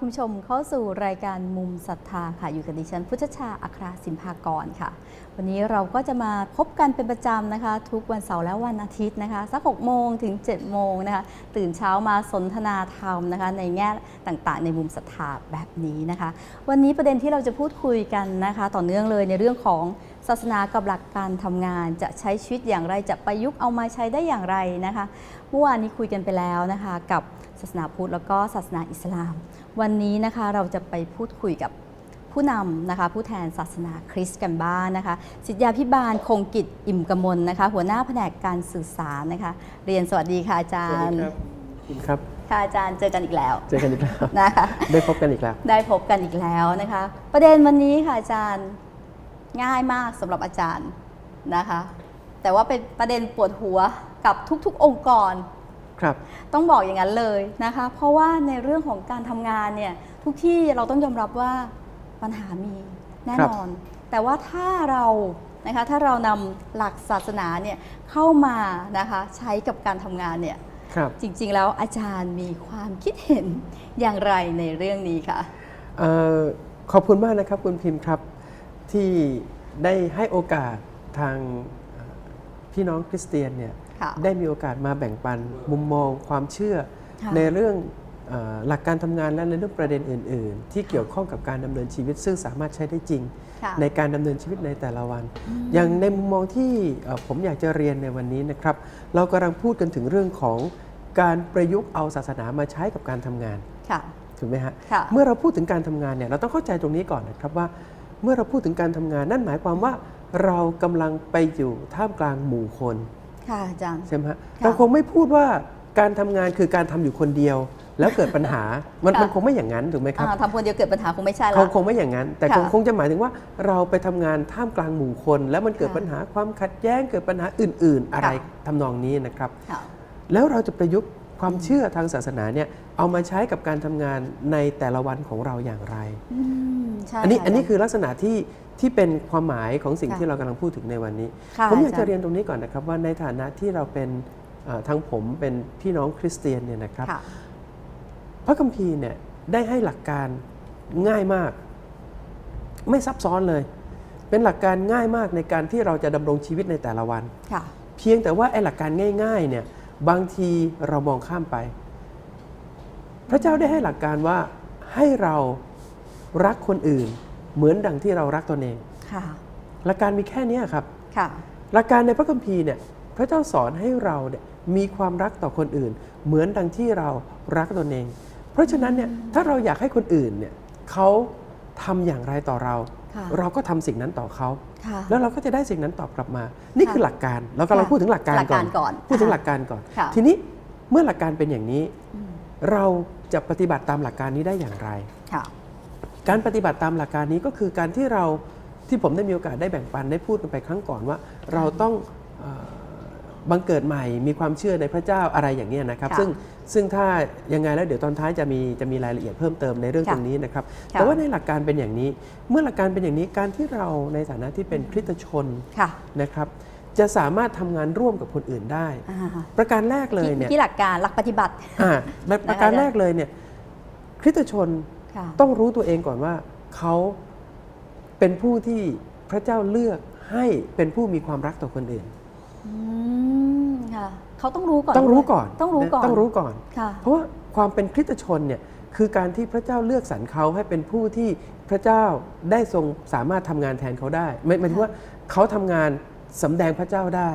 คุณผู้ชมเข้าสู่รายการมุมศรัทธาค่ะ อยู่กับดิฉันพุทธชาอัคราสิมภากรค่ะ วันนี้เราก็จะมาพบกันเป็นประจำนะคะ ทุกวันเสาร์และวันอาทิตย์นะคะ สัก6โมงถึง7โมงนะคะ ตื่นเช้ามาสนทนาธรรมนะคะ ในแง่ต่างๆ ในมุมศรัทธาแบบนี้นะคะ วันนี้ประเด็นที่เราจะพูดคุยกันนะคะ ต่อเนื่องเลยในเรื่องของศาสนากับหลักการทำงานจะใช้ชีวิตอย่างไรจะประยุกต์เอามาใช้ได้อย่างไรนะคะ เมื่อวานนี้คุยกันไปแล้วนะคะ กับศาสนาพุทธแล้วก็ศาสนาอิสลาม วันนี้นะคะเราจะไปพูดคุยกับผู้นำนะคะผู้แทนศาสนาคริสต์กันบ้างนะคะสิทธยาพิบาลคงกิจอิ่มกมลนะคะ หัวหน้าแผนกการสื่อสารนะคะ เรียนสวัสดีค่ะอาจาสวัสรดีย์ครับคุณครับค่ะอาจารย์เจอกันอีกแล้ว เจอกันอีกแล้วนะคะได้พบกันอีกแล้ว ได้พบกันอีกแล้วนะคะ ประเด็นวันนี้ค่ะอาจารย์ง่ายมากสำหรับอาจารย์นะคะ แต่ว่าเป็นประเด็นปวดหัว กับทุกๆองค์กร ครับ ต้องบอกอย่างนั้นเลยนะคะ เพราะว่าในเรื่องของการทำงานเนี่ยทุกที่เราต้องยอมรับว่าปัญหามีแน่นอน แต่ว่าถ้าเรานะคะถ้าเรานำหลักศาสนาเนี่ยเข้ามานะคะใช้กับการทำงานเนี่ยครับจริงๆแล้วอาจารย์มีความคิดเห็นอย่างไรในเรื่องนี้คะเอ่อขอบคุณมากนะครับคุณพิมพ์ครับที่ได้ให้โอกาสทางเอ่อพี่น้องคริสเตียนเนี่ยค่ะ ได้มีโอกาสมาแบ่งปันมุมมองความเชื่อค่ะในเรื่องเอ่อหลักการทำงานและในเรื่องประเด็นอื่น ๆ ที่เกี่ยวข้องกับการดำเนินชีวิต ซึ่งสามารถใช้ได้จริงค่ะในการดำเนินชีวิตในแต่ละวัน อย่างในมุมมองที่เอ่อผมอยากจะเรียนในวันนี้นะครับ เรากำลังพูดกันถึงเรื่องของการประยุกต์เอาศาสนามาใช้กับการทำงานค่ะถูกไหมฮะค่ะเมื่อเราพูดถึงการทำงานเนี่ยเราต้องเข้าใจตรงนี้ก่อนนะครับว่า เมื่อเราพูดถึงการทำงานนั่นหมายความว่า เรากำลังไปอยู่ท่ามกลางหมู่คน ค่ะอาจารย์ ใช่ไหมฮะค่ะเราคงไม่พูดว่าการทำงานคือการทำอยู่คนเดียว แล้วเกิดปัญหา มันค่ะ มันคงไม่อย่างนั้นถูกไหมครับ อ่าทำคนเดียวเกิดปัญหาคงไม่ใช่คละ งคงไม่อย่างนั้น แต่ค่ะคงคงจะหมายถึงว่าเราไปทำงานท่ามกลางหมู่คน แล้วมันเกิดค่ะปัญหาความขัดแย้งเกิดปัญหาอื่น ๆ อะไรค่ะ ทำนองนี้นะครับ ค่ะ แล้วเราจะประยุกต์ความเชื่อทางศาสนาเนี่ยเอามาใช้กับการทำงานในแต่ละวันของเราอย่างไร อืมใช่อันนี้ค่ะอันนี้าจารย์ คือลักษณะที่ ที่เป็นความหมายของสิ่งค่ะที่เรากำลังพูดถึงในวันนี้ ค่ะผมอยากอาจารย์จะเรียนตรงนี้ก่อนนะครับ ว่าในฐานะที่เราเป็นเอ่อทั้งผมเป็นพี่น้องคริสเตียนเนี่ยนะครับ ค่ะ พระคัมภีร์เนี่ยได้ให้หลักการง่ายมาก ไม่ซับซ้อนเลย เป็นหลักการง่ายมากในการที่เราจะดำรงชีวิตในแต่ละวัน ค่ะ เพียงแต่ว่าไอ้หลักการง่าย ๆ เนี่ยบางทีเรามองข้ามไป พระเจ้าได้ให้หลักการว่าให้เรารักคนอื่น เหมือนดังที่เรารักตนเองค่ะหลักการมีแค่เนี้ยครับค่ะหลักการในพระคัมภีร์เนี่ยพระเจ้าสอนให้เราเนี่ยมีความรักต่อคนอื่น เหมือนดังที่เรารักตนเอง เพราะฉะนั้นเนี่ยถ้าเราอยากให้คนอื่นเนี่ยเขาทำอย่างไรต่อเราค่ะเราก็ทำสิ่งนั้นต่อเขาค่ะแล้วเราก็จะได้สิ่งนั้นตอบกลับมา นี่ค่ะคือหลักการเรากำลังค่ะพูดถึงหลักการหลักก่กาอรนก่อน พูดถึงค่ะหลักการก่อนค่ะทีนี้เมื่อหลักการเป็นอย่างนี้อืมเราจะปฏิบัติตามหลักการนี้ได้อย่างไรค่ะ การปฏิบัติตามหลักการนี้ก็คือการที่เราที่ผมได้มีโอกาสได้แบ่งปันได้พูดกันไปครั้งก่อนว่า เราต้องเอ่อบังเกิดใหม่มีความเชื่อในพระเจ้าอะไรอย่างนี้ยนะครับค่ะซึ่งซึ่งถ้ายังไงแล้วเดี๋ยวตอนท้ายจะมีจะมีรายละเอียดเพิ่มเติมในเรื่องค่ะตรงนี้นะครับค่ะแต่ว่าในหลักการเป็นอย่างนี้ เมื่อหลักการเป็นอย่างนี้การที่เราในฐานะที่เป็นคริสตชนค่ะนะครับจะสามารถทำงานร่วมกับคนอื่นได้อ่าประการแรกเลยเนี่ยที่หลักการหลักปฏิบัติอ่าประการแรกเลยเนี่ยคริสตชนค่ะ ต้องรู้ตัวเองก่อนว่าเขาเป็นผู้ที่พระเจ้าเลือกให้เป็นผู้มีความรักต่อคนอื่นอืมค่ะเขาต้องรู้ก่อนต้องรู้ด้วยก่อนต้องรู้ก่อนต้องรู้ก่อนค่ะเพราะว่าความเป็นคริสตชนเนี่ยคือการที่พระเจ้าเลือกสรรเขาให้เป็นผู้ที่พระเจ้าได้ทรงสามารถทำงานแทนเขาได้ไม่หมายถึงว่าเขาทำงานสำแดงพระเจ้าได้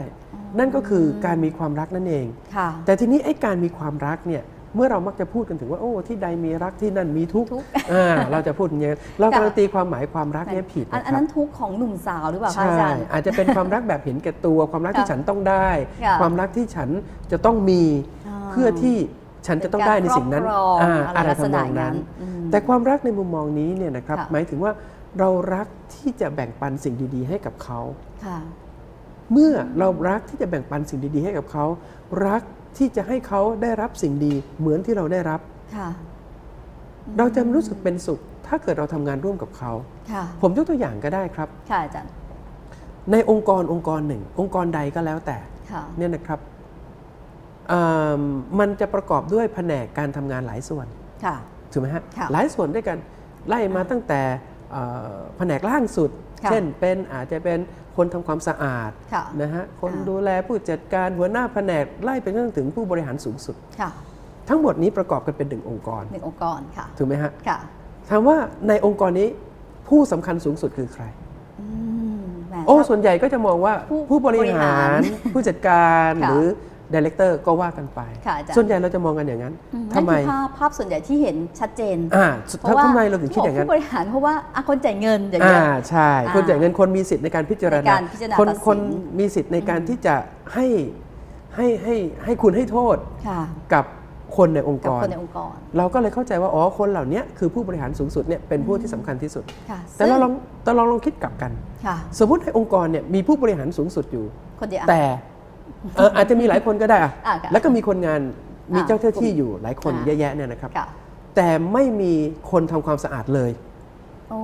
นั่นก็คือการมีความรักนั่นเองค่ะแต่ทีนี้ไอ้การมีความรักเนี่ย เมื่อเรามักจะพูดกันถึงว่าโอ้ที่ใดมีรักที่นั่นมีทุกข์ทุกข์อ่าเราจะพูดอย่างนี้ยเราค่ะกำลังตีความหมายความรักเนี่ยผิดอันนะคอันรับนั้นทุกข์ของหนุ่มสาวหรือเปล่าคะใช่อาจารย์อาจจะเป็นความรักแบบเห็นแก่ตัว ความรักที่ค่ะฉันต้องได้ค่ะความรักที่ฉันจะต้องมีอ่าเพื่อที่ฉันจะต้องได้ในสิ่งนั้นเป็นการครอบครองอ่าอะไรอะไรลักษทำนณะองนั้นนั้นอืมแต่ความรักในมุมมองนี้เนี่ยนะครับค่ะหมายถึงว่าเรารักที่จะแบ่งปันสิ่งดี ๆ ให้กับเขาค่ะ เมื่อเรารักที่จะแบ่งปันสิ่งดีๆให้กับเขา รักที่จะให้เขาได้รับสิ่งดีเหมือนที่เราได้รับ ค่ะ เราจะรู้สึกเป็นสุข ถ้าเกิดเราทำงานร่วมกับเขา ค่ะ ผมยกตัวอย่างก็ได้ครับ ค่ะอาจารย์ ในองค์กรองค์กรหนึ่ง องค์กรใดก็แล้วแต่ ค่ะ เนี่ยนะครับเอิ่มมันจะประกอบด้วยแผนกการทำงานหลายส่วน ค่ะ ถูกไหมฮะ ค่ะหลายส่วนด้วยกันไล่มาตั้งแต่เอ่อแผนกล่างสุดค่ะ เช่นเป็นอาจจะเป็นคนทำความสะอาดค่ะนะฮะคนอ่าดูแลผู้จัดการหัวหน้าแผนกไล่ไปจนถึงผู้บริหารสูงสุดค่ะทั้งหมดนี้ประกอบกันเป็นหนึ่งองค์กรหนึ่งองค์กรค่ะถูกไหมฮะค่ะถามว่าในองค์กรนี้ผู้สำคัญสูงสุดคือใครอืมแหมโอ้ถ้าส่วนใหญ่ก็จะมองว่าผู้ผู้บริบริหาหารรผู้จัดการค่ะหรือ ดีเลกเตอร์ก็ว่ากันไป ค่ะอาจารย์ ส่วนใหญ่เราจะมองกันอย่างนั้นอืมทำไม นั่นคือภาพภาพส่วนใหญ่ที่เห็นชัดเจนอ่าเพราะว่าทำไมเราถึงคิดอย่างนั้น ผู้บริหารเพราะว่าอะคนจ่ายเงินอย่างอ่าเงี้ยใช่ อ่าคนจ่ายเงินคนมีสิทธิ์ในการพิจารในณาการพิจารณาคนตัดสิน คนมีสิทธิ์ในการที่จะให้ให้ให้ให้คุณให้โทษค่ะกับคนในองค์กักบร คนในองค์กรเราก็เลยเข้าใจว่าอ๋อคนเหล่านี้คือผู้บริหารสูงสุดเนี่ยเป็นผู้ที่สำคัญที่สุด ค่ะแต่เราซึ่ลองแต่เราลองคิดกลับกัน ค่ะ สมมติในองค์กรเนี่ยมีผู้บริหารสูงสุดอยู่ คนเดียวอะแต่ เอ่ออาจจะมีหลายคนก็ได้อะอะค่ะแล้วก็มีคนงานมีอะเจ้าหน้าที่อยู่หลายคนอะเยอะแยะเนี่ยนะครับ ค่ะ แต่ไม่มีคนทำความสะอาดเลย โอ้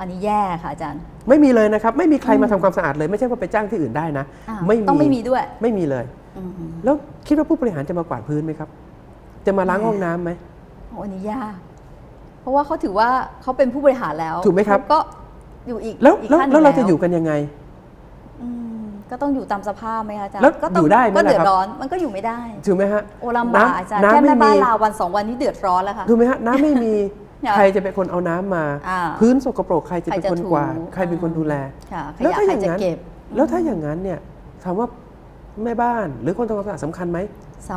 อันนี้แย่ค่ะอาจารย์ ไม่มีเลยนะครับ ไม่มีใครมาทำความสะอาดเลย ไม่ใช่ว่าไปจ้างที่อื่นได้นะ อะไม่ต้องไม่มีด้วย ไม่มีเลย อืมแล้วคิดว่าผู้บริหารจะมากวาดพื้นไหมครับ จะมาล้างห้องน้ำไหม โอ้อันนี้ยาก เพราะว่าเขาถือว่าเขาเป็นผู้บริหารแล้วถูกไหมครับเขาก็อยู่อีกแล้วอีกแล้วขั้นหแล้นึ่วงเราจะอยู่กันยังไงอืม ก็ต้องอยู่ตามสภาพไหมคะอาจารย์แล้วก็ต้งอยู่ได้ไหมก็เดือล่ะครัดบร้อนมันก็อยู่ไม่ได้ถูกไหมฮะโอ้ลำบากอาจารย์น้ำแค่น้ำไม่แม่บ้านมีลาวันสองวันนี้เดือดร้อนแล้วค่ะถูกไหมฮะน้ำไม่มีค่ะใครจะเป็นคนเอาน้ำมาอ่าพื้นสกปรกใครจะเป็นใครจะคนกวาดถูใครเป็นคนดูแลค่ะขแล้วยะถ้าใคอรย่างจะนั้นเก็บแล้วถ้าอย่างนั้นเนี่ยถามว่าแม่บ้านหรือคนทำความสะอาดสำคัญไหม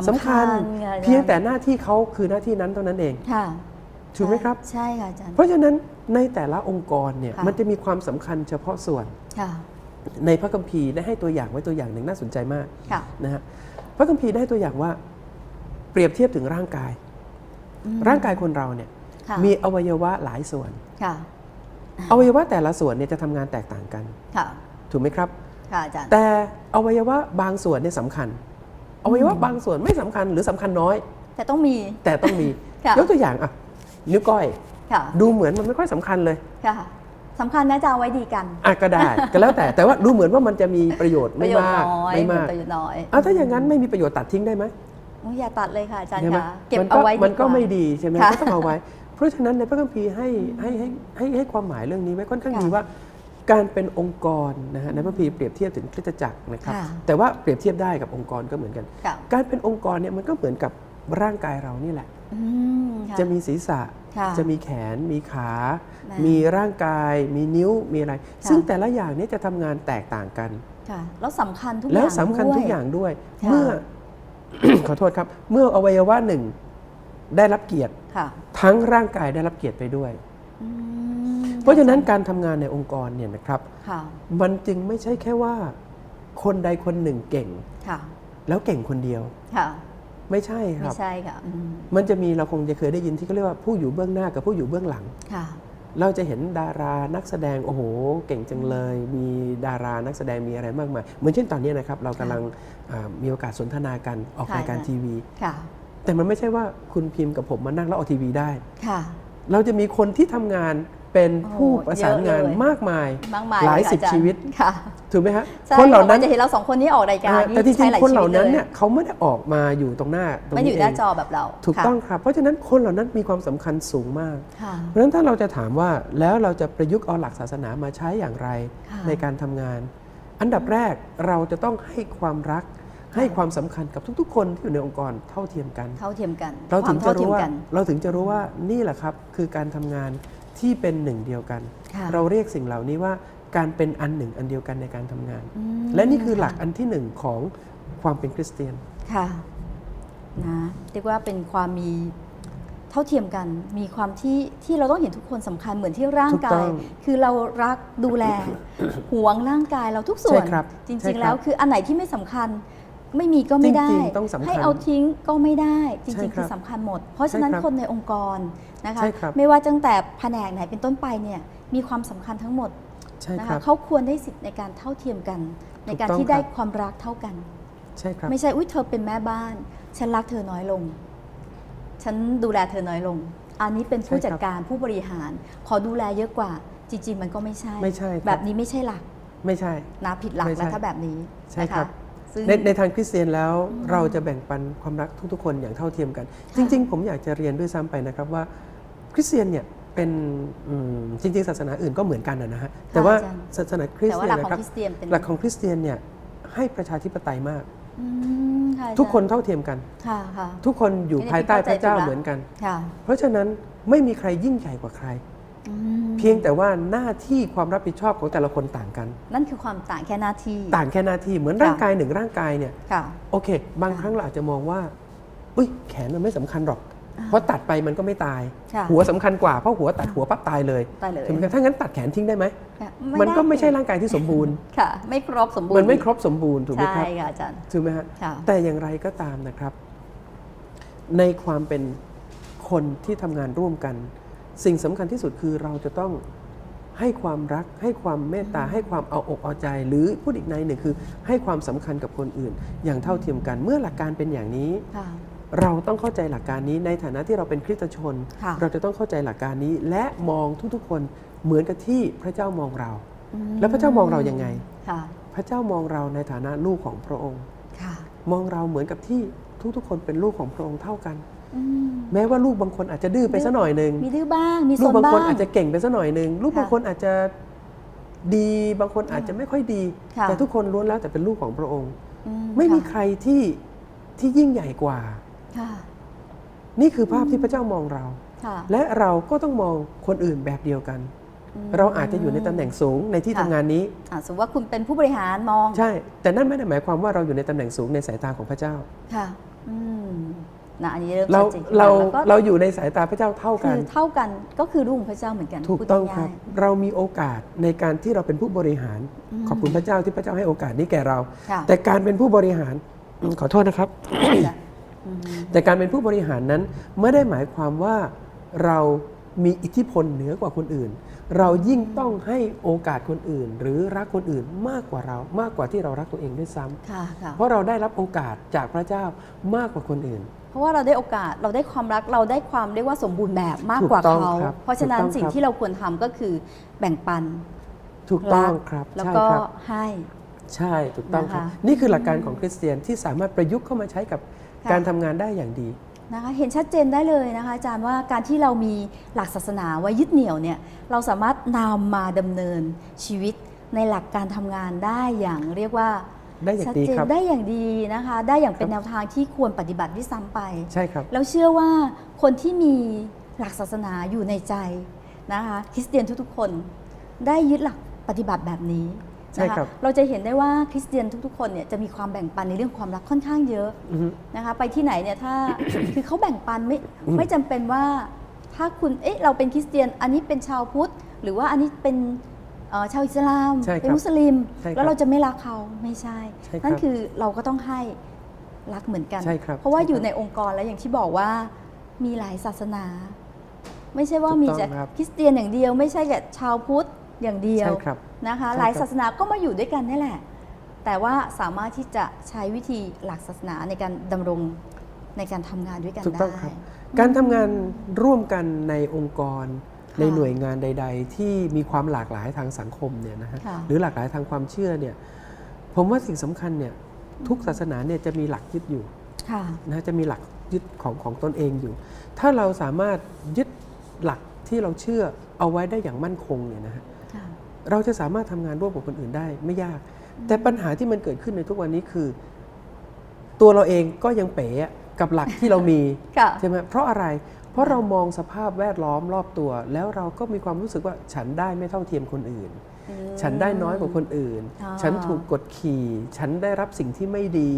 สำคัญไงอาจารย์เพียงแต่หน้าที่เขาคือหน้าที่นั้นเท่านั้นเองค่ะถูกไหมครับ ใช่ค่ะอาจารย์ เพราะฉะนั้นในแต่ละองค์กรเนี่ยค่ะมันจะมีความสำคัญเฉพาะส่วนค่ะ ในพระคัมภีร์ได้ให้ตัวอย่างไว้ตัวอย่างหนึ่งน่าสนใจมากค่ะนะฮะพระคัมภีร์ได้ให้ตัวอย่างว่า เปรียบเทียบถึงร่างกาย ร่างกายคนเราเนี่ยค่ะมีอวัยวะหลายส่วนค่ะอวัยวะแต่ละส่วนเนี่ยจะทำงานแตกต่างกันค่ะถูกไหมครับค่ะอาจารย์แต่อวัยวะบางส่วนเนี่ยสำคัญ อวัยวะบางส่วนไม่สำคัญหรือสำคัญน้อย แต่ต้องมีแต่ต้องมีค่ะยกตัวอย่างอะนิ้วก้อยค่ะดูเหมือนมันไม่ค่อยสำคัญเลยค่ะ สำคัญนะจะเอาไว้ดีกันอะก็ได้ ก็แล้วแต่แต่ว่าดูเหมือนว่ามันจะมีประโยชน์ปไม่ระโยชน์มากน้อยไม่มากประโยชน์น้อยอะถ้าอย่างนั้นไม่มีประโยชน์ตัดทิ้งได้ไหมอุ๊ยอย่าตัดเลยค่ะอาจารย์ใช่ไหมค่ะเก็บมันเอาไว้ดีกว่ามันก็ไม่ดีใช่ไหมค่ะก็ต้องเอาไว้ เพราะฉะนั้นในพระคัมภีร์ให้ให้ให้ให้ให้ความหมายเรื่องนี้ไว้ค่อนข้างค่ะดีว่าการเป็นองค์กรนะฮะในพระคัมภีร์เปรียบเทียบถึงคริสตจักรนะครับค่ะแต่ว่าเปรียบเทียบได้กับองค์กรก็เหมือนกันค่ะการเป็นองค์กรเนี่ยมันก็เหมือนกับร่างกายเรานี่แหละอืมค่จะมีศีรษะค่ะจะมีแขนมีขาแม่มีร่างกายมีนิ้วมีอะไร ซึ่งแต่ละอย่างเนี้จะทำงานแตกต่างกันค่ะแล้วสำคัญทุกอย่างแล้วสำคัญด้วยทุกอย่างด้วยค่ะเมื่อขอโทษครับ เมื่ออวัยวะหนึ่งได้รับเกียรติค่ะทั้งร่างกายได้รับเกียรติไปด้วยอืมเพราะฉะนั้นการทำงานในองค์กรเนี่ยนะครับค่ะมันจึงไม่ใช่แค่ว่า คนใดคนหนึ่งเก่งค่ะแล้วเก่งคนเดียวค่ะไม่ใช่คไม่รับใช่ค่ะอืมมันจะมีเราคงจะเคยได้ยินที่เขาเรียกว่าผู้อยู่เบื้องหน้ากับผู้อยู่เบื้องหลังค่ะ เราจะเห็นดารานักแสดงโอ้โหเก่งจังเลย มีดารานักแสดงมีอะไรมากมายเหมือนเช่นตอนนี้นะครับเรากำลังอ่ามีโอกาสสนทนากันออกค่ะรายการค่ะทีวีค่ะแต่มันไม่ใช่ว่าคุณพิมพ์กับผมมานั่งแล้วออกทีวีได้ค่ะเราจะมีคนที่ทำงาน เป็นผู้โอ้ประสานงานเยอะเลยมากมายมากมายหลายค่ะสิบอจรชีวิตค่ะถูกไหมฮะใช่คนเหล่านั้นจะเห็นเราสองคนนี้ออกรายการอ่านี่แต่จริใช้งหลายๆคนเหล่าชีวิตนั้นลเนี่ยเขาไม่ได้ออกมาอยู่ตรงหน้าตรงไม่นี้อยู่หน้าเองจอแบบเรา ถูกค่ะต้องครับ เพราะฉะนั้นคนเหล่านั้นมีความสำคัญสูงมากค่ะเพราะฉะนั้นถ้าเราจะถามว่าแล้วเราจะประยุกต์เอาหลักศาสนามาใช้อย่างไรค่ะในการทำงาน อันดับแรกเราจะต้องให้ความรักให้ความสำคัญกับทุกๆ คนที่อยู่ในองค์กรเท่าเทียมกัน เท่าเทียมกัน เราถึงควมจะเท่าเทียรู้มว่ากันเราถึงจะรู้ว่านี่แหละครับ คือการทำงาน ที่เป็นหนึ่งเดียวกันค่ะเราเรียกสิ่งเหล่านี้ว่าการเป็นอันหนึ่งอันเดียวกันในการทำงานอืมและนี่คือหลักอันที่หนึ่งของความเป็นคริสเตียนค่ะนะเรียกว่าเป็นความมีเท่าเทียมกัน มีความที่ที่เราต้องเห็นทุกคนสำคัญเหมือนที่ร่างถูกกาต้ยองคือเรารักดูแลหวงร่างกายเราทุกส่วนใช่ครับจใช่ริงครับๆแล้วคืออันไหนที่ไม่สำคัญไม่มีก็ไม่ได้จริงๆต้องสำคัญให้เอาทิ้งก็ไม่ได้จใช่ริงๆครัคือบสำคัญหมด เพราะฉะนั้นใช่ครับคนในองค์กร นะคะใช่ครับไม่ว่าตั้งแต่แผนกไหนเป็นต้นไปเนี่ยมีความสำคัญทั้งหมดใช่นะครัคะบเขาควรได้สิทธิ์ในการเท่าเทียมกัน ในการถูกต้องที่ได้ครับความรักเท่ากันใช่ครับไม่ใช่อุ้ยเธอเป็นแม่บ้าน ฉันรักเธอน้อยลง ฉันดูแลเธอน้อยลง อันนี้เป็นผู้ใช่ครับจัดการผู้บริหาร ขอดูแลเยอะกว่า จริง ๆ มันก็ไม่ใช่ไม่ใช่ครับแบบนี้ไม่ใช่หลัก ไม่ใช่นะผิดหลักไม่ใช่แล้วถ้าแบบนี้ใช่นะะครับซึ่งในในทางคริสเตียนแล้วเราจะแบ่งปันความรักทุกๆ คนอย่างเท่าเทียมกัน จริง ๆ ผมอยากจะเรียนด้วยซ้ำไปนะครับว่า คริสเตียนเนี่ยเป็นอืมจริงๆ ศาสนาอื่นก็เหมือนกันนะนะฮะแต่ว่าอาจารย์ศาสนาคริสแต่ว่าเตียหลันกของนะครับคริสเตียนเป็นหลักของคริสเตียนเนี่ยให้ประชาธิปไตยมากอืมค่ะอาจารย์ทุกคนเท่าเทียมกันค่ะค่ะทุกคนอยู่ไม่ได้ภายใต้พระเจ้าเข้าใจถูกละเหมือนกันค่ะเพราะฉะนั้นไม่มีใครยิ่งใหญ่กว่าใครอืมเพียงแต่ว่าหน้าที่ความรับผิดชอบของแต่ละคนต่างกัน นั่นคือความต่างแค่หน้าที่ ต่างแค่หน้าที่เหมือนค่ะร่างกายหนึ่งร่างกายเนี่ยค่ะโอเค บางครั้งเราอาจจะมองว่าอุ้ยแขนมันไม่สำคัญหรอกอ่า เพราะตัดไปมันก็ไม่ตายค่ะหัวสำคัญกว่าเพราะหัวตัดหัวปั๊บตายเลยตายเลยใช่ไหมครับถ้างั้นตัดแขนทิ้งได้ไหมค่ะมันก็ด้ไม่ใช่ร่างกายที่สมบูรณ์ค่ะ ไม่ครบสมบูรณ์มันไม่ครบสมบูรณ์ถูกไหมใช่ครับค่ะอาจารย์ถูกไหมฮะค่ะแต่อย่างไรก็ตามนะครับ ในความเป็นคนที่ทำงานร่วมกัน สิ่งสำคัญที่สุดคือเราจะต้องให้ความรักให้ความเมตตาให้ความเอาอกเอาใจ หรือพูดอีกในหนึ่งคือ ให้ความสำคัญกับคนอื่น อย่างเท่าเทียมกันเมื่อหลักการเป็นอย่างนี้ค่ะ เราต้องเข้าใจหลักการนี้ในฐานะที่เราเป็นคริสตชนค่ะเราจะต้องเข้าใจหลักการนี้ และมองทุกๆ คนเหมือนกับที่พระเจ้ามองเราอืมแล้วพระเจ้ามองเรายังไงค่ะพระเจ้ามองเราในฐานะลูกของพระองค์ค่ะมองเราเหมือนกับที่ทุกๆ คนเป็นลูกของพระองค์เท่ากันอืมแม้ว่าลูกบางคนอาจจะดื้อไปสัหน่อยหนึ่งมีดื้อบ้างมีลูซกนบางบ้าคนงอาจจะเก่งไปสัหน่อยหนึ่งลูกค่ะบางคนอาจจะดีบางคนอาจจะไม่ค่อยดีค่ะแต่ทุกคนล้วนแล้วแต่เป็นลูกของพระองค์อืไม่มีค่ะใครที่ที่ยิ่งใหญ่กว่าค่ะ นี่คือภาพที่พระเจ้ามองเราค่ะและเราก็ต้องมองคนอื่นแบบเดียวกันมเราอาจจะอยู่ในตำแหน่งสูงในที่ค่ะทำงานนี้อะสมมติว่าคุณเป็นผู้บริหารมอง ใช่ แต่นั่นไม่ได้หมายความว่าเราอยู่ในตำแหน่งสูงในสายตาของพระเจ้า ค่ะอืมนะอันนี้เริ่มเราชัดเจนขึ้นเราแล้วก็เราอยู่ในสายตาพระเจ้าเท่าคืกันอเท่ากันก็คือลูกของพระเจ้าเหมือนกัน ถูกพูดต้องครับง่ายเรามีโอกาสในการที่เราเป็นผู้บริหารอืมขอบคุณพระเจ้าที่พระเจ้าให้โอกาสนี้แก่เราๆค่ะแต่การเป็นผู้บริหารอืมขอโทษนะครับจ้ะอืม แต่การเป็นผู้บริหารนั้นไม่ได้หมายความว่าเรามีอิทธิพลเหนือกว่าคนอื่น เรายิ่งต้องให้โอกาสคนอื่น หรือรักคนอื่นมากกว่าเรา มากกว่าที่เรารักตัวเองด้วยซ้ำค่ะค่ะเพราะเราได้รับโอกาสจากพระเจ้ามากกว่าคนอื่น เพราะว่าเราได้โอกาสเราได้ความรักเราได้ความเรียกว่าสมบูรณ์แบบมากถูกกว่าต้องเขาครับเพราะฉะนั้นถูกต้องสิ่งครับที่เราควรทำก็คือแบ่งปัน ถูกต้องรักครับแล้วใช่ก็ครับให้ใช่ถูกต้องครับนะคะนี่คือหลักการของคริสเตียนที่สามารถประยุกต์เข้ามาใช้กับค่ะ การทำงานได้อย่างดีนะคะเห็นชัดเจนได้เลยนะคะอาจารย์ว่าการที่เรามีหลักศาสนาไว้ยึดเหนี่ยวเนี่ยเราสามารถนำมาดำเนินชีวิตในหลักการทำงานได้อย่างเรียกว่าได้อย่างชัดดีเจนครับได้อย่างดีนะคะ ได้อย่างเป็นครับแนวทางที่ควรปฏิบัติด้วยซ้ำไปใช่ครับแล้วเชื่อว่าคนที่มีหลักศาสนาอยู่ในใจนะคะคริสเตียนทุกๆคนได้ยึดหลักปฏิบัติแบบนี้ ใช่นะคะครับเราจะเห็นได้ว่าคริสเตียนทุกๆ คนเนี่ยจะมีความแบ่งปันในเรื่องความรักค่อนข้างเยอะอือฮึนะคะไปที่ไหนเนี่ยถ้าคือเขาแบ่งปันไม่อืมไม่จำเป็นว่าถ้าคุณเอ๊ะเราเป็นคริสเตียนอันนี้เป็นชาวพุทธ หรือว่าอันนี้เป็นเอ่อชาวอิสลามใช่ครับเป็นมุสลิมใช่ครับแล้วเราจะไม่รักเขาไม่ใช่ใช่ครับนั่นคือเราก็ต้องให้รักเหมือนกันใช่ครับเพราะว่าใช่ครับอยู่ในองค์กรแล้วอย่างที่บอกว่ามีหลายศาสนา ไม่ใช่ว่าถูกมีต้องแต่ครับคริสเตียนอย่างเดียว ไม่ใช่แค่ชาวพุทธ อย่างเดียวใช่ครับนะคะใช่หลายครับศาสนาก็มาอยู่ด้วยกันนี่แหละ แต่ว่าสามารถที่จะใช้วิธีหลักศาสนาในการดำรงในการทำงานด้วยกันถูกได้ต้องครับการทำงานร่วมกันในองค์กรค่ะในหน่วยงานใด ๆ ที่มีความหลากหลายทางสังคมเนี่ยนะฮะค่ะหรือหลากหลายทางความเชื่อเนี่ยผมว่าสิ่งสำคัญเนี่ยทุกศาสนาเนี่ยจะมีหลักยึดอยู่ค่ะนะฮะจะมีหลักยึดของของตนเองอยู่ ถ้าเราสามารถยึดหลักที่เราเชื่อเอาไว้ได้อย่างมั่นคงเนี่ยนะฮะค่ะ เราจะสามารถทำงานร่วมกับคนอื่นได้ไม่ยาก แต่ปัญหาที่มันเกิดขึ้นในทุกวันนี้คือ ตัวเราเองก็ยังเป๋อะกับหลักที่เรามีค่ะใช่ไหมเพราะอะไร เพราะเรามองสภาพแวดล้อมรอบตัว แล้วเราก็มีความรู้สึกว่าฉันได้ไม่เท่าเทียมคนอื่นอืมฉันได้น้อยกว่าคนอื่นอ่าฉันถูกกดขี่ ฉันได้รับสิ่งที่ไม่ดี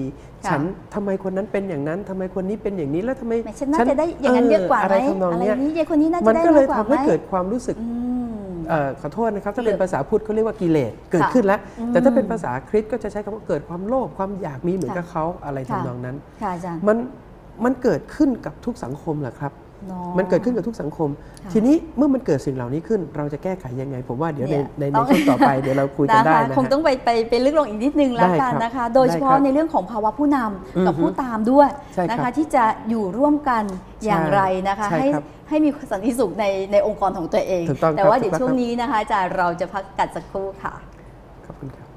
ค่ะฉันทำไมคนนั้นเป็นอย่างนั้นทำไมคนนี้เป็นอย่างนี้แล้วทำไมแหมฉันน่าจะได้อย่างนั้นเยอะกว่าอะไหมไรทำนองอะไรเนี้ยนี้ยายคนนี้น่าจะมันได้ก็เลยมากกว่าทำให้ไหมเกิดความรู้สึกอืมเอ่อ ขอโทษนะครับ ถ้ากิเลสเป็นภาษาพุทธเขาเรียกว่ากิเลสเกิดขึ้นแล้วอืมแต่ถ้าเป็นภาษาคริสต์ก็จะใช้คำว่าเกิดความโลภความอยากมีเหมือนค่ะกับเขาอะไรค่ะทำนองนั้นค่ะอาจารย์มันมันเกิดขึ้นกับทุกสังคมแหละครับเนาะ มันเกิดขึ้นกับทุกสังคมค่ะทีนี้เมื่อมันเกิดสิ่งเหล่านี้ขึ้น เราจะแก้ไขยังไง ผมว่าเดี๋ยวในเนี่ยในต้ในองช่วงต่อไปเดี๋ยวเราคุยกันได้นะคะนะคงฮะต้องไปไปไปลึกลงอีกนิดนึงแล้วได้กันครับนะคะ โดยเฉพาะได้ครับในเรื่องของภาวะผู้นำกับอือฮึผู้ตามด้วยใช่ครับนะคะที่จะอยู่ร่วมกันอย่างใช่ไรนะคะใช่ให้ครับให้มีสันติสุขในในองค์กรของตัวเองถูกต้องครับแต่ว่าเดี๋ยวถูกต้องช่วงครับนี้นะคะอาจารย์เราจะพักกันสักครู่ค่ะขอบคุณครับ